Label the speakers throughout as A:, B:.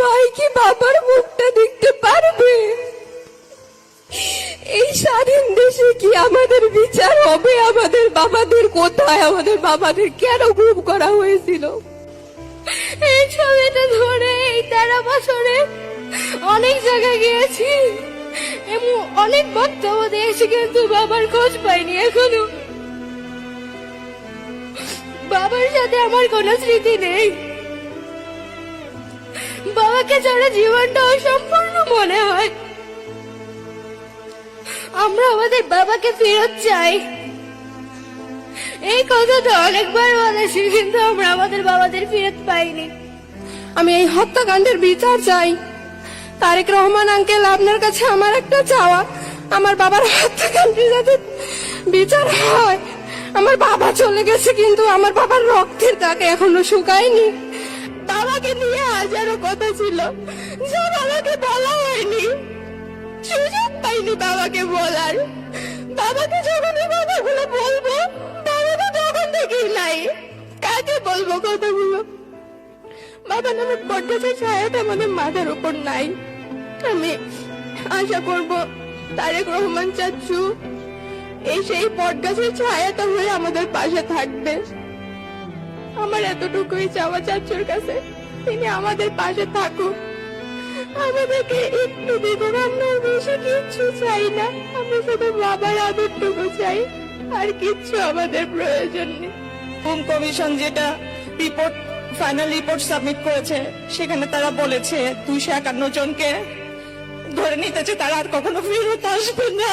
A: ভাই কি বাবার মুখটা দেখতে পারবে? এই স্বাধীন দেশে কি আমাদের বিচার হবে? আমাদের বাবাদের কোথায়? আমাদের বাবাদের কেন গুম করা হয়েছিল? এই ছবিটা ধরে এই তেরো বছরে অনেক জায়গায় গিয়েছি এবং অনেক বক্তব্য দিয়েছি, কিন্তু বাবার খোঁজ পাইনি এখনও। বাবার সাথে আমার কোনো স্মৃতি নেই। বাবাকে ছাড়া জীবনটা অসম্পূর্ণ মনে হয়। আমরা আমাদের বাবাকে ফেরত চাই। এই কথাটা অনেকবার বলেছি, কিন্তু আমরা আমাদের বাবাদের ফেরত পাইনি। আমি এই হত্যাকাণ্ডের বিচার চাই। তারেক রহমান আঙ্কেল আপনার কাছে আমার একটা চাওয়া। আমার বাবার হত্যাকাণ্ডের যাতে বিচার হয়। আমার বাবা চলে গেছে, কিন্তু আমার বাবার রক্তের দাগ এখনও শুকায়নি। বাবাকে নিয়ে হাজারো কথা ছিল। যা বাবাকে বলা হয়নি। সুযোগ পাইনি বাবাকে বলার। বাবাকে যখন এই কথাগুলো বলব, বাবা তো তখন থেকেই নাই। কাকে বলব কথাগুলো? বাবা নামের বটগাছের ছায়াটা আমাদের মাথার উপর নাই। আমি আশা করব তারেক রহমান চাচ্ছু এই সেই বটগাছের ছায়াটা হয়ে আমাদের পাশে থাকবে। আমার এতটুকুই চাওয়া চাচ্ছুর কাছে। তিনি আমাদের পাশে থাকুক। আমাদেরকে একটু দিবেন আমরা বেশি কিচ্ছু চাই না। আমরা শুধু বাবার আদরটুকু চাই, আর কিচ্ছু আমাদের প্রয়োজন নেই।
B: হোম কমিশন যেটা রিপোর্ট ফাইনাল রিপোর্ট সাবমিট করেছে, সেখানে তারা বলেছে দুইশো একান্ন জনকে ধরে নিতেছে তারা আর কখনো ফেরত আসবে না।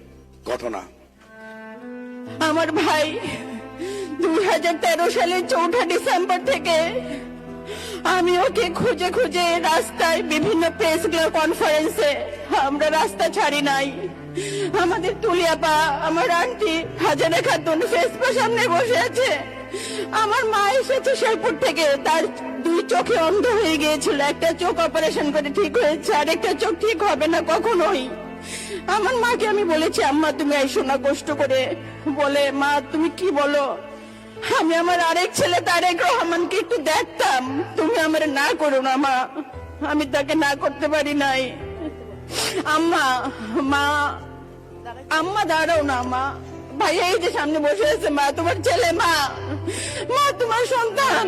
C: ঘটনা।
B: আমার ভাই দুই সালের চৌঠা ডিসেম্বর থেকে আমি ওকে খুঁজে খুঁজে রাস্তায় বিভিন্ন প্রেস কনফারেন্সে আমরা রাস্তা ছাড়ি নাই। আমাদের তুলিয়াপা, আমার আন্টি হাজারে খাতুন ফেসপা সামনে বসে আছে। আমার মা এসেছে শেরপুর থেকে। তার দুই চোখে অন্ধ হয়ে গিয়েছিল। একটা চোখ অপারেশন করে ঠিক হয়েছে আর একটা চোখ ঠিক হবে না কখনোই। আমার মাকে আমি বলেছি, আম্মা, তুমি আইসো না কষ্ট করে। বলে, মা, তুমি কি বলো? আমি আমার আরেক ছেলে, তারেক রহমানকে একটু দেখতাম। তুমি আমার না করো না, মা। আমি তাকে না করতে পারি নাই। আম্মা, মা, আম্মা, দাঁড়াও না, মা। ভাই এই যে সামনে বসে আছে, মা, তোমার ছেলে, মা। মা, তোমার সন্তান।